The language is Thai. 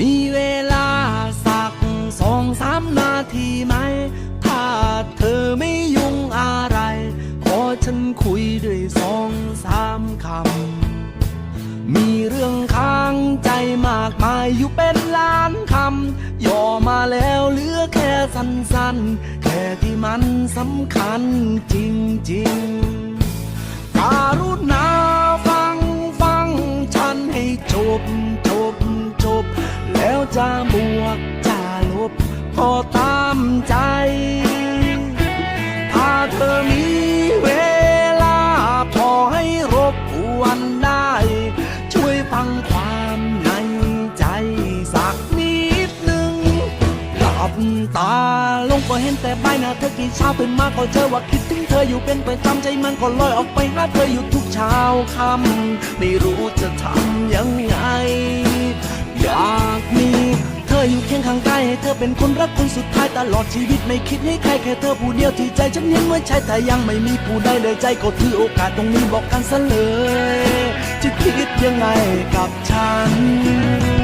มีเวลาสักสองสามนาทีไหม ถ้าเธอไม่ยุ่งอะไร ขอฉันคุยด้วยสองสามคำ มีเรื่องค้างใจมากมายอยู่เป็นล้านคำ ย่อมาแล้วเหลือแค่สั้นๆ แค่ที่มันสำคัญจริงๆการุณาฟังฟังฉันให้จบจ จะบวกจะลบก็ตามใจ ถ้าเธอมีเวลาพอให้รบกวนได้ ช่วยฟังความในใจสักนิดหนึ่งหลับตาลงก็เห็นแต่ใบหน้าเธอกี่เช้าตื่นมาก็เจอว่าคิดถึงเธออยู่เป็นประจำใจมันก็ลอยออกไปหาเธออยู่ทุกเช้าค่ำไม่รู้จะทำยังไง ข้างกายให้เธอเป็นคนรักคนสุดท้ายตลอดชีวิตไม่คิดให้ใครแค่เธอผู้เดียวที่ใจฉันเห็นไว้ใช้แต่ยังไม่มีผู้ใดเลยใจก็ถือโอกาสตรงนี้บอกกันซะเลยจะคิดยังไงกับฉัน